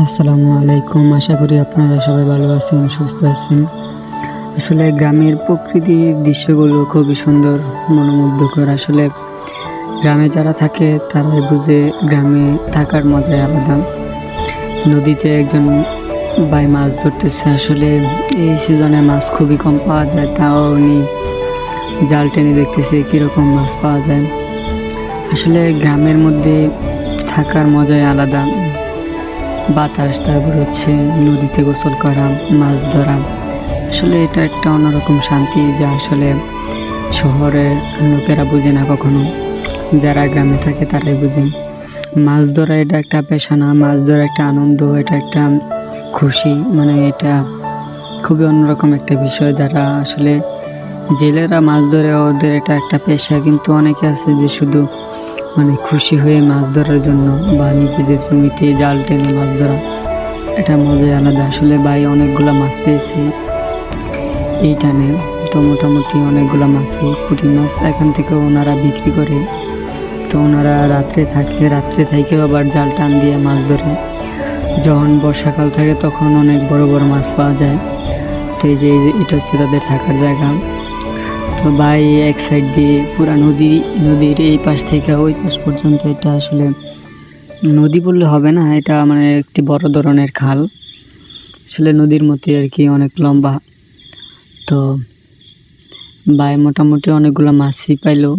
আসসালামু আলাইকুম। আশা করি আপনারা সবাই ভালো আছেন, সুস্থ আছেন। আসলে গ্রামের প্রকৃতির দৃশ্যগুলো খুবই সুন্দর, মনোমুগ্ধকর। আসলে গ্রামে যারা থাকে, তারাই বুঝে গ্রামে থাকার মজাই আলাদা। নদীতে একজন ভাই মাছ ধরতেছে। আসলে এই সিজনে মাছ খুবই কম পাওয়া যায়, তাও উনি জাল টেনে দেখতেছে কীরকম মাছ পাওয়া যায়। আসলে গ্রামের মধ্যে থাকার মজাই আলাদা। বাতাস, তারপর হচ্ছে নদীতে গোসল করা, মাছ ধরা। আসলে এটা একটা অন্যরকম শান্তি যা আসলে শহরের লোকেরা বুঝে না কখনো। যারা গ্রামে থাকে তারাই বোঝে। মাছ ধরা এটা একটা পেশা না, মাছ ধরা একটা আনন্দ, এটা একটা খুশি। মানে এটা খুবই অন্যরকম একটা বিষয় যারা আসলে জেলেরা মাছ ধরে, ওদের এটা একটা পেশা। কিন্তু অনেকে আছে যে শুধু মানে খুশি হয়ে মাছ ধরার জন্য বা নিজেদের জমিতে জাল টেনে মাছ ধরা, এটা মজাই আলাদা। আসলে ভাই অনেকগুলো মাছ পেয়েছি এই টানে। তো মোটামুটি অনেকগুলো মাছই, পুঁটি মাছ এখান থেকে ওনারা বিক্রি করে। তো ওনারা রাত্রে থাকে, রাত্রে থেকেও আবার জাল টান দিয়ে মাছ ধরে। যখন বর্ষাকাল থাকে তখন অনেক বড় বড় মাছ পাওয়া যায়। তো এই যে, এটা হচ্ছে তাদের থাকার জায়গা। তো ভাই এক সাইড দিয়ে পুরা নদী, নদীর এই পাশ থেকে ওই পাশ পর্যন্ত এটা আসলে নদী বললে হবে না, এটা মানে একটি বড় ধরনের খাল। আসলে নদীর মতোই আর কি অনেক লম্বা। তো ভাই মোটামুটি অনেকগুলো মাছই পাইলো।